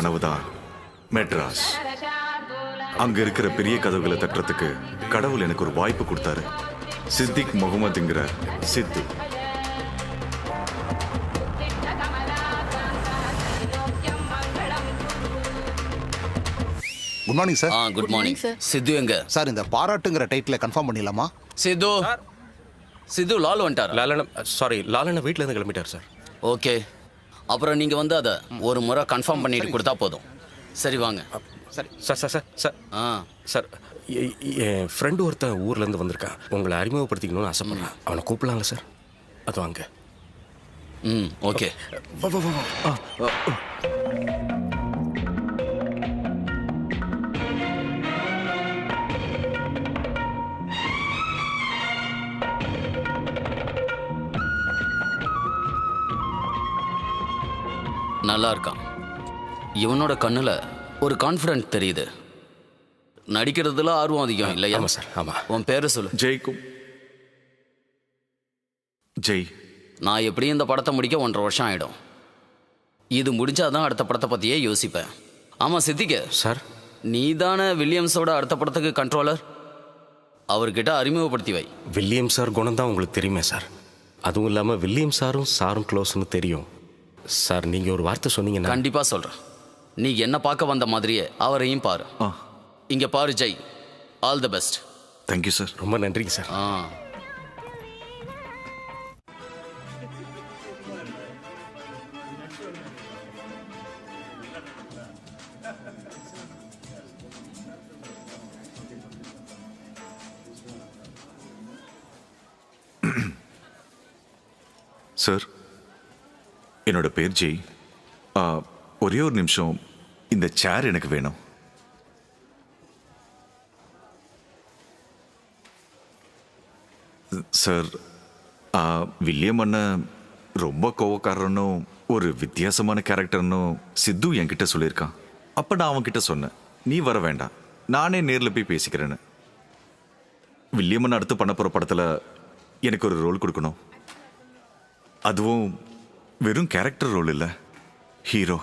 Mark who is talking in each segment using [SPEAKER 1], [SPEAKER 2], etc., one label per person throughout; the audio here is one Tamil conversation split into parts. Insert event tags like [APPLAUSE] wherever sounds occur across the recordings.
[SPEAKER 1] கனவுதான். மெட்ராஸ். அங்க இருக்கிற பெரிய கதவுகளை தட்டுறதுக்கு கடவுள் எனக்கு ஒரு வாய்ப்பு கொடுத்தாரு. சித்திக் முகமதுங்கிற சித்து.
[SPEAKER 2] குட் மார்னிங் சார்
[SPEAKER 3] ஆ குட் மார்னிங்
[SPEAKER 4] sir.
[SPEAKER 3] சித்து எங்க?
[SPEAKER 2] சார் இந்த பாராட்டுங்கிற டைட்டிலை கன்ஃபார்ம் பண்ணிடலாமா?
[SPEAKER 3] சித்து. சித்து லால் வந்துட்டாரா?
[SPEAKER 5] லாலன சாரி லாலன வீட்ல இருந்து கிளம்பிட்டார் சார்
[SPEAKER 3] ஓகே அப்புறம் நீங்க வந்து அதை ஒரு முறை கன்ஃபார்ம் பண்ணிட்டு கொடுத்தா போதும். சரி வாங்க.
[SPEAKER 5] சரி. Sir sir sir sir.
[SPEAKER 3] ஆ.
[SPEAKER 5] சார் எ- என் ஃப்ரெண்டு ஒருத்தன் ஊர்ல இருந்து வந்திருக்கான் உங்களை அறிமுகப்படுத்திக்கணும்னு ஆசைப்படுறான் அவனை கூப்பிடலாங்க சார்? அது வாங்க
[SPEAKER 3] ம் ஓகே.
[SPEAKER 5] வா வா வா வா. ஆ, ஆ, ஆ.
[SPEAKER 3] நல்லா இருக்கான் இவனோட கண்ணுல ஒரு கான்ஃபிடென்ட் தெரியுது. நடிக்கிறதுல ஆர்வம் அதிகம் இல்லையா?
[SPEAKER 5] ஆமா சார் ஆமா.
[SPEAKER 3] உன் பேரை சொல்லு.
[SPEAKER 1] ஜெய்க்கும். ஜெய்.
[SPEAKER 3] நான் எப்படியும் இந்த படத்தை முடிக்க ஒன்றரை வருஷம் ஆயிடும். இது முடிஞ்சாதான் அடுத்த படத்தை பத்தியே யோசிப்பேன். ஆமா சித்திக்க?
[SPEAKER 5] சார்.
[SPEAKER 3] நீ தானே வில்லியம்ஸோட அடுத்த படத்துக்கு கண்ட்ரோலர் அவர்கிட்ட அறிமுகப்படுத்தி வை.
[SPEAKER 5] வில்லியம் சார் குணம் தான் உங்களுக்கு தெரியுமே சார். அதுவும் இல்லாம வில்லியம் சாரும் சாரும் க்ளோஸ்னு தெரியும். சார் நீங்க ஒரு வார்த்தை சொன்னீங்கன்னா
[SPEAKER 3] கண்டிப்பா சொல்றேன். நீ என்ன பார்க்க வந்த மாதிரியே அவரையும் பாரு.
[SPEAKER 1] ஆ.
[SPEAKER 3] இங்க பாரு Jai. All the best
[SPEAKER 1] thank you sir
[SPEAKER 5] ரொம்ப நன்றிங்க சார்.
[SPEAKER 3] ஆ.
[SPEAKER 1] சார் என்னோட பேர் ஜெய். ஒரே ஒரு நிமிஷம் இந்த சேர் எனக்கு வேணும். சார் வில்லியம் அண்ணன் ரொம்ப கோவக்காரனும் ஒரு வித்தியாசமான கேரக்டர்னும் சித்து என்கிட்ட சொல்லியிருக்கான். அப்போ நான் அவன்கிட்ட சொன்னேன் நீ வர வேண்டாம் நானே நேரில் போய் பேசிக்கிறேன்னு. வில்லியம் அண்ணன் அடுத்து பண்ண போகிற படத்தில் எனக்கு ஒரு ரோல் கொடுக்கணும். அதுவும் வெறும் கேரக்டர் ரோல் இல்லை. ஹீரோ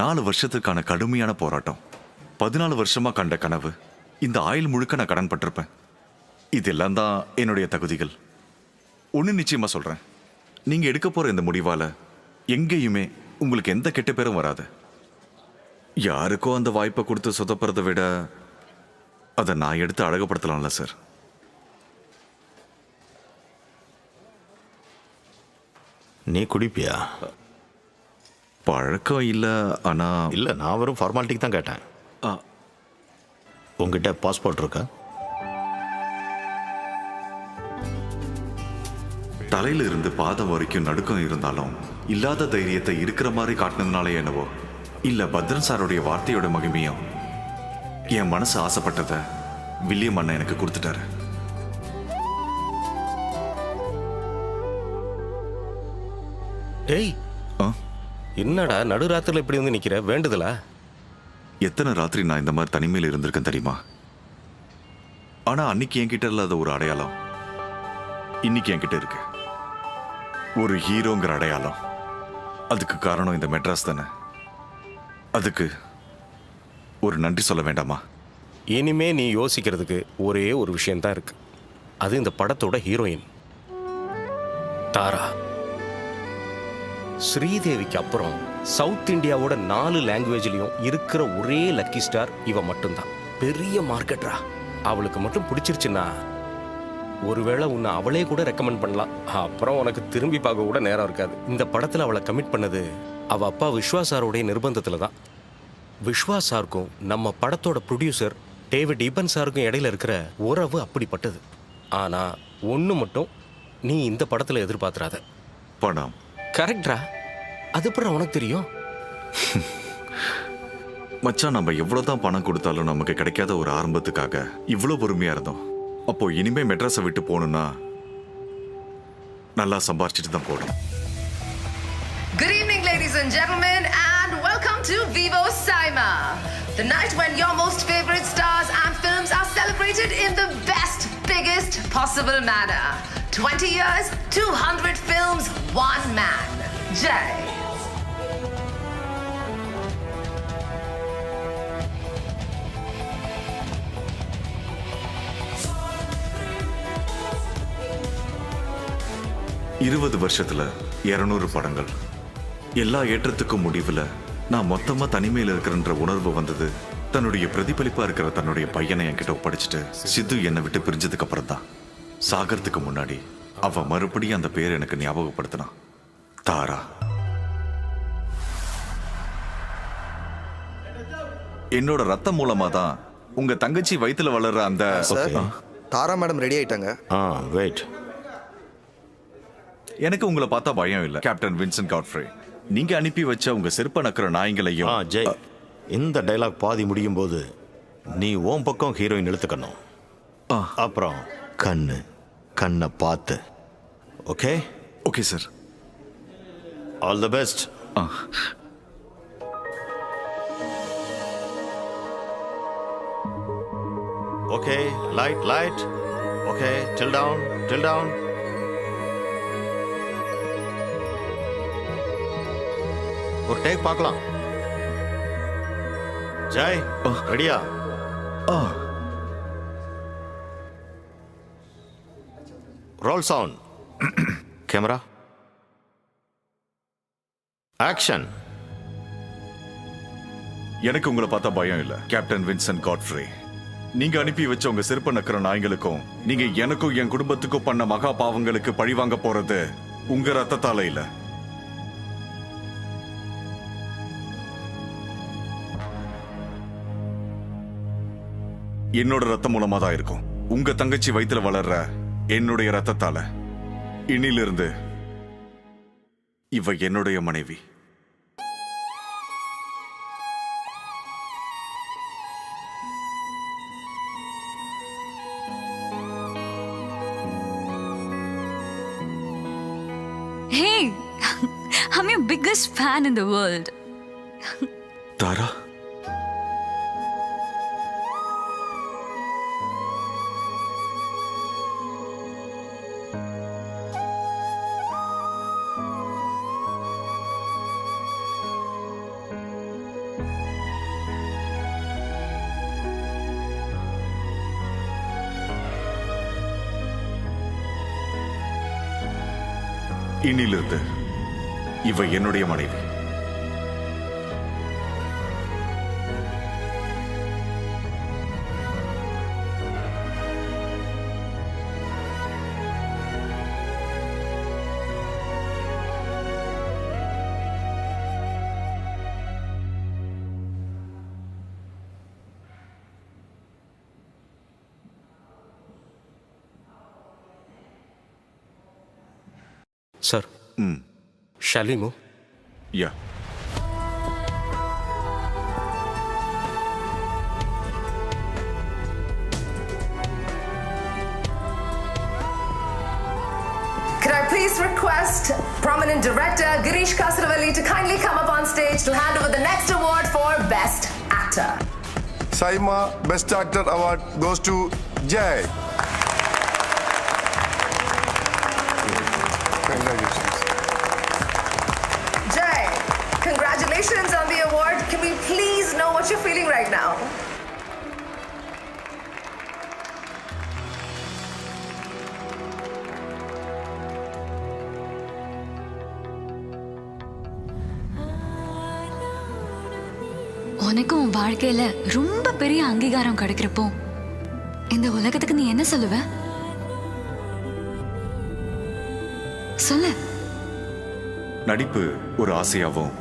[SPEAKER 1] நாலு வருஷத்துக்கான கடுமையான போராட்டம். பதினாலு வருஷமாக கண்ட கனவு. இந்த ஆயில் முழுக்க நான் கடன் பட்டிருப்பேன். இதெல்லாம் தான் என்னுடைய தகுதிகள். ஒன்று நிச்சயமாக சொல்கிறேன் நீங்கள் எடுக்க போகிற இந்த முடிவால் எங்கேயுமே உங்களுக்கு எந்த கெட்ட பேரும் வராது. யாருக்கோ அந்த வாய்ப்பை கொடுத்து சொதப்புறதை விட அதை நான் எடுத்து அழகுப்படுத்தலாம்ல சார்
[SPEAKER 6] நீ குடிப்பியா?
[SPEAKER 1] பழக்கம் இல்லை ஆனா
[SPEAKER 6] இல்லை நான் வெறும் ஃபார்மாலிட்டிக்கு தான் கேட்டேன்.
[SPEAKER 1] ஆ,
[SPEAKER 6] உங்ககிட்ட பாஸ்போர்ட் இருக்கா?
[SPEAKER 1] தலையில இருந்து பாதம் வரைக்கும் நடுக்கம் இருந்தாலும் இல்லாத தைரியத்தை இருக்கிற மாதிரி காட்டினதுனால என்னவோ. இல்ல பத்ரன் சாருடைய வார்த்தையோட மகிமையும் என் மனசு ஆசைப்பட்டதை வில்லியம் அண்ணன் எனக்கு கொடுத்துட்டாரு.
[SPEAKER 5] டேய்.
[SPEAKER 1] ஆ,
[SPEAKER 5] என்னடா நடுராத்திரில இப்படி வந்து நிக்கிற? வேண்டுதலா?
[SPEAKER 1] எத்தனை ராத்திரி நான் இந்த மாதிரி தனிமையில் இருந்திருக்கேன் தெரியுமா? ஆனா அன்னைக்கு என்கிட்ட இல்லாத ஒரு அடையாளம். இன்னைக்கு என்கிட்ட இருக்கு. ஒரு ஹீரோங்கிற அடையாளம். அதுக்கு காரணம் இந்த மெட்ராஸ் தானே? அதுக்கு ஒரு நன்றி சொல்ல வேண்டாமா?
[SPEAKER 5] இனிமே நீ யோசிக்கிறதுக்கு ஒரே ஒரு விஷயம்தான் இருக்கு. அது இந்த படத்தோட ஹீரோயின். தாரா. ஸ்ரீதேவிக்கு அப்புறம் சவுத் இந்தியாவோட நாலு லாங்குவேஜ்லையும் இருக்கிற ஒரே லக்கி ஸ்டார் இவ மட்டும்தான். பெரிய மார்க்கெட்ரா. அவளுக்கு மட்டும் பிடிச்சிருச்சுன்னா ஒருவேளை உன்னை அவளே கூட ரெக்கமெண்ட் பண்ணலாம். அப்புறம் உனக்கு திரும்பி பார்க்க கூட நேரம் இருக்காது. இந்த படத்தில் அவளை கமிட் பண்ணது அவள் அப்பா விஸ்வா சாரோடைய நிர்பந்தத்தில் தான். விஸ்வா சாருக்கும் நம்ம படத்தோட ப்ரொடியூசர் டேவிட் ஈபன் சாருக்கும் இடையில இருக்கிற உறவு அப்படிப்பட்டது. ஆனால் ஒன்று மட்டும் நீ இந்த படத்தில் எதிர்பார்த்துறாத
[SPEAKER 1] படம்
[SPEAKER 5] கரெக்டா அது அப்புறம் உனக்கு தெரியும்
[SPEAKER 1] மச்சான் நம்ம எவ்வளவுதான் பணம் கொடுத்தாலும் நமக்கு கிடைக்காத ஒரு ஆரம்பத்துக்காக இவ்வளவு பொறுமையா இருந்தோம் அப்போ இனிமே மெட்ராஸை விட்டு போகணும்னா நல்லா சம்பாரிச்சிட்டு தான் போகணும்
[SPEAKER 4] Good evening, ladies and gentlemen, and welcome to Vivo Saima, the night when your most favorite stars and films are celebrated in the best, biggest possible manner. 20 years, 200 films, one man. Jay.
[SPEAKER 1] இருபது வருஷத்துல இருநூறு படங்கள் எல்லா ஏற்றத்துக்கும் முடிவில் நான் மொத்தமா தனிமையில் இருக்கிறன்ற உணர்வு வந்தது தன்னுடைய பிரதிபலிப்பா இருக்கிற தன்னுடைய பையனை என்கிட்ட ஒப்படைச்சிட்டு சித்து என்னை விட்டு பிரிஞ்சதுக்கு அப்புறம் தான் சாகறதுக்கு முன்னாடி அவ மறுபடியும் அந்த பேர் எனக்கு ஞாபகப்படுத்தினான் தாரா. என்னோட ரத்தம் மூலமா தான் உங்க தங்கச்சி வயித்துல வளர்ற அந்த.
[SPEAKER 7] தாரா மேடம் ரெடி ஆயிட்டாங்க.
[SPEAKER 6] ஆ வெயிட்
[SPEAKER 1] எனக்கு உங்களை பார்த்தா பயம் இல்ல கேப்டன் வின்சென்ட் காட்ஃப்ரே நீங்க அனுப்பி வச்ச உங்க செருப்ப நக்கிற நாய்ங்களையும்
[SPEAKER 6] ஆ ஜெய். இந்த டைலாக் பாதி முடியும் போது நீ உன் பக்கம் ஹீரோயின் இழுத்துக்கணும்.
[SPEAKER 1] ஆ.
[SPEAKER 6] அப்புறம் கண்ணு கண்ணை பார்த்து. Okay
[SPEAKER 1] okay sir
[SPEAKER 6] all the best
[SPEAKER 1] ah.
[SPEAKER 6] Okay light light okay tilt down tilt down ஒரு டேக் பார்க்கலாம். ஜெய் ரெடியா
[SPEAKER 1] ஆ.
[SPEAKER 6] ரோல் சவுண்ட் கேமரா ஆக்ஷன்
[SPEAKER 1] எனக்கு உங்களை பார்த்தா பயம் இல்லை. கேப்டன் வின்சென்ட் காட்ஃப்ரே நீங்க அனுப்பி வச்ச உங்க செருப்ப நக்கிற நாய்களுக்கும் நீங்க எனக்கும் என் குடும்பத்துக்கும் பண்ண மகா பாவங்களுக்கு பழி வாங்க போறது உங்க ரத்தத்தால இல்ல. என்னோட ரத்தம் மூலமா தான் இருக்கும். உங்க தங்கச்சி வயிற்றுல வளர்ற என்னுடைய ரத்தத்தால இன்னிலிருந்து இவ என்னுடைய மனைவி.
[SPEAKER 8] Hey, [LAUGHS] I'm your biggest fan in the world.
[SPEAKER 1] தாரா? இன்னிலிருந்து இவ என்னுடைய மனைவி.
[SPEAKER 5] Sir,
[SPEAKER 1] Mm.
[SPEAKER 5] shall we move?
[SPEAKER 1] Yeah.
[SPEAKER 4] Could I please request prominent director Girish Kasravalli to kindly come up on stage to hand over the next award for Best Actor?
[SPEAKER 9] Saima Best Actor Award goes to Jay.
[SPEAKER 8] உனக்கு உன் வாழ்க்கையில ரொம்ப பெரிய அங்கீகாரம் கிடைக்கிறப்போ இந்த உலகத்துக்கு நீ என்ன சொல்லுவ? சொல்லு.
[SPEAKER 1] நடிப்பு ஒரு ஆசையாவும்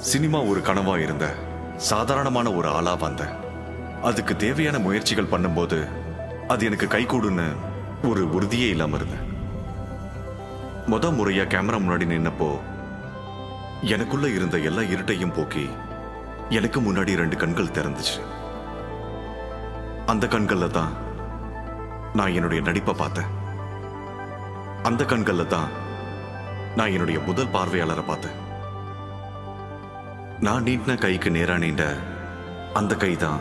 [SPEAKER 1] சினிமா ஒரு கனவா இருந்த சாதாரணமான ஒரு ஆளா வந்த. அதுக்கு தேவையான முயற்சிகள் பண்ணும்போது அது எனக்கு கைகூடுன்னு ஒரு உறுதியே இல்லாம இருந்தேன். முத முறையா கேமரா முன்னாடி நின்னப்போ எனக்குள்ள இருந்த எல்லா இருட்டையும் போக்கி எனக்கு முன்னாடி ரெண்டு கண்கள் திறந்துச்சு. அந்த கண்கள்ல தான் நான் என்னுடைய நடிப்பை பார்த்தேன். அந்த கண்கள்ல தான் நான் என்னுடைய முதல் பார்வையாளரை பார்த்தேன். நான் நீட்டின கைக்கு நேரா நீண்ட அந்த கை தான்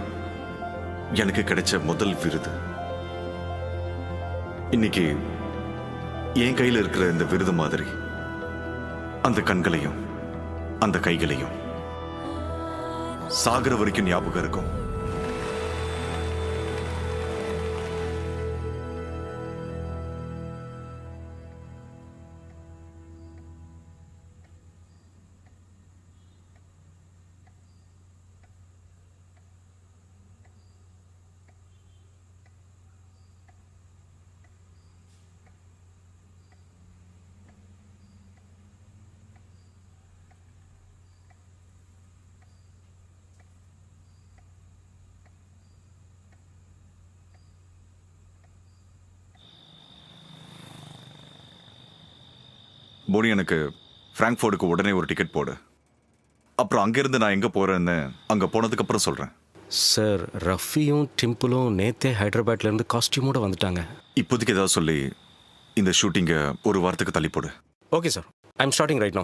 [SPEAKER 1] எனக்கு கிடைச்ச முதல் விருது. இன்னைக்கு என் கையில் இருக்கிற இந்த விருது மாதிரி அந்த கண்களையும் அந்த கைகளையும் சாகிற வரைக்கும் ஞாபகம் இருக்கும். போனி எனக்கு ஃப்ராங்க்ஃபோர்டுக்கு உடனே ஒரு டிக்கெட் போடு. அப்புறம் அங்கேருந்து நான் எங்கே போகிறேன்னு அங்கே போனதுக்கப்புறம் சொல்கிறேன்
[SPEAKER 5] சார் ரஃபியும் டிம்பிளும் நேத்தே ஹைதராபாத்லேருந்து காஸ்டியூமோட வந்துட்டாங்க.
[SPEAKER 1] இப்போதைக்கு ஏதாவது சொல்லி இந்த ஷூட்டிங்கை ஒரு வாரத்துக்கு தள்ளி போடு.
[SPEAKER 5] Okay sir. I'm starting right now